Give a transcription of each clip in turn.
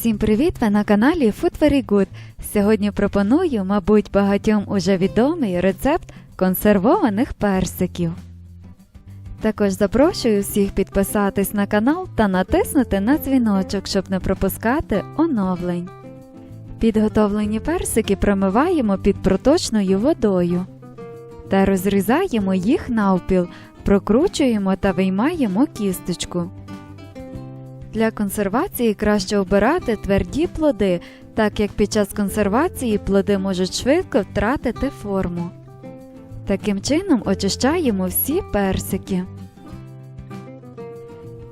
Всім привіт! Ви на каналі Food Very Good. Сьогодні пропоную, мабуть, багатьом уже відомий рецепт консервованих персиків. Також запрошую всіх підписатись на канал та натиснути на дзвіночок, щоб не пропускати оновлень. Підготовлені персики промиваємо під проточною водою та розрізаємо їх навпіл, прокручуємо та виймаємо кісточку. Для консервації краще обирати тверді плоди, так як під час консервації плоди можуть швидко втратити форму. Таким чином очищаємо всі персики.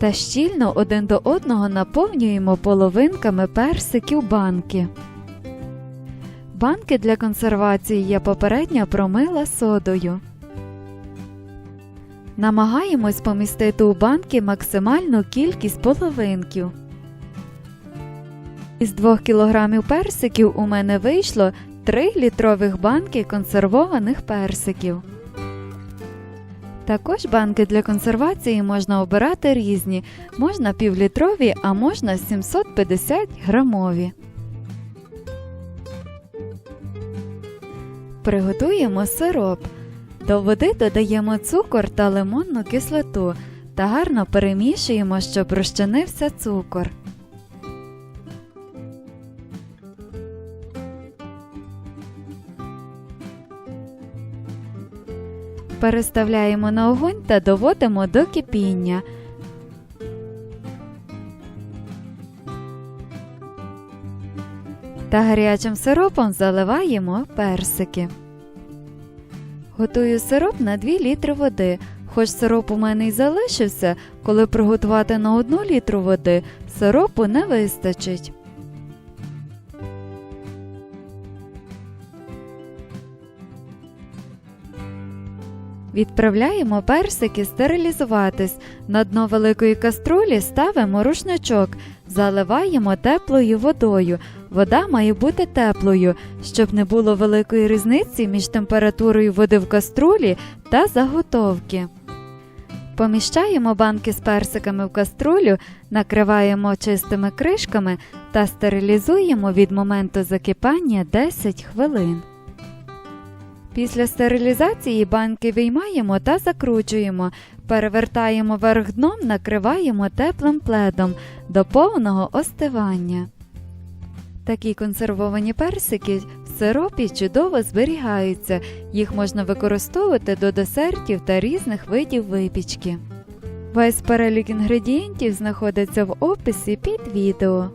Та щільно один до одного наповнюємо половинками персиків банки. Банки для консервації я попередньо промила содою. Намагаємось помістити у банки максимальну кількість половинків. Із 2 кг персиків у мене вийшло 3 літрових банки консервованих персиків. Також банки для консервації можна обирати різні, можна півлітрові, а можна 750 грамові. Приготуємо сироп. До води додаємо цукор та лимонну кислоту та гарно перемішуємо, щоб розчинився цукор. Переставляємо на огонь та доводимо до кипіння. Та гарячим сиропом заливаємо персики. Готую сироп на 2 літри води. Хоч сироп у мене й залишився, коли приготувати на 1 літру води, сиропу не вистачить. Відправляємо персики стерилізуватись. На дно великої каструлі ставимо рушничок, заливаємо теплою водою. Вода має бути теплою, щоб не було великої різниці між температурою води в каструлі та заготовки. Поміщаємо банки з персиками в каструлю, накриваємо чистими кришками та стерилізуємо від моменту закипання 10 хвилин. Після стерилізації банки виймаємо та закручуємо, перевертаємо верх дном, накриваємо теплим пледом до повного остивання. Такі консервовані персики в сиропі чудово зберігаються, їх можна використовувати до десертів та різних видів випічки. Весь перелік інгредієнтів знаходиться в описі під відео.